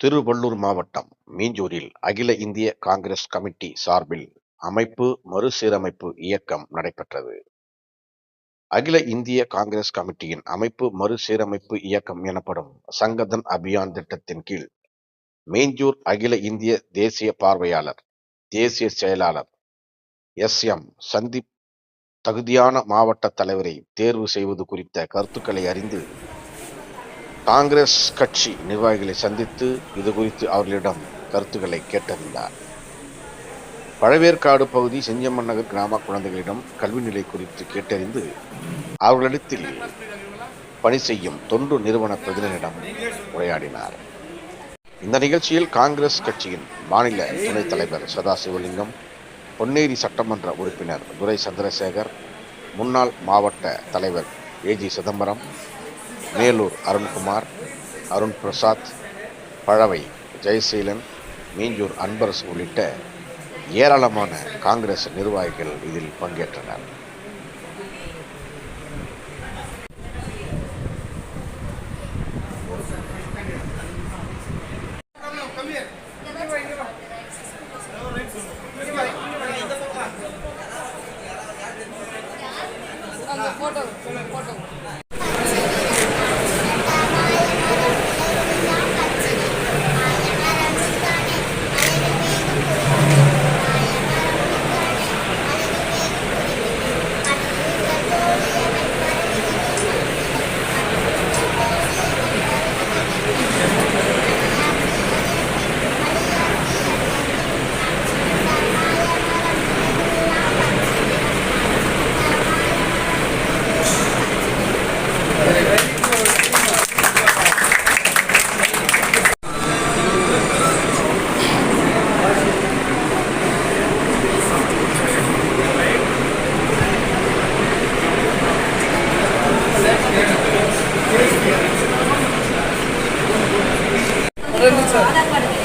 திருவள்ளூர் மாவட்டம் மீஞ்சூரில் அகில இந்திய காங்கிரஸ் கமிட்டி சார்பில் அமைப்பு மறுசீரமைப்பு இயக்கம் நடைபெற்றது. அகில இந்திய காங்கிரஸ் கமிட்டியின் அமைப்பு மறுசீரமைப்பு இயக்கம் எனப்படும் சங்கதன் அபியான் திட்டத்தின் கீழ் மீஞ்சூர் அகில இந்திய தேசிய பார்வையாளர் தேசிய செயலாளர் எஸ். எம். சந்தீப் தகுதியான மாவட்ட தலைவரை தேர்வு செய்வது குறித்த கருத்துக்களை அறிந்து காங்கிரஸ் கட்சி நிர்வாகிகளை சந்தித்து இது குறித்து அவர்களிடம் கருத்துக்களை கேட்டறிந்தார். பழவேற்காடு பகுதி செஞ்சம்மன் நகர் கிராம குழந்தைகளிடம் கல்வி நிலை குறித்து கேட்டறிந்து அவர்களிடத்தில் பணி செய்யும் தொண்டு நிறுவன பிரதிநிதியிடம் உரையாடினார். இந்த நிகழ்ச்சியில் காங்கிரஸ் கட்சியின் மாநில துணைத் தலைவர் சதாசிவலிங்கம் பொன்னேரி சட்டமன்ற உறுப்பினர் துரை சந்திரசேகர் முன்னாள் மாவட்ட தலைவர் ஏஜி சிதம்பரம் மேலூர் அருண்குமார் அருண் பிரசாத் பழவை ஜெயசீலன் மீஞ்சூர் அன்பரசு உள்ளிட்ட ஏராளமான காங்கிரஸ் நிர்வாகிகள் இதில் பங்கேற்றனர். luchar.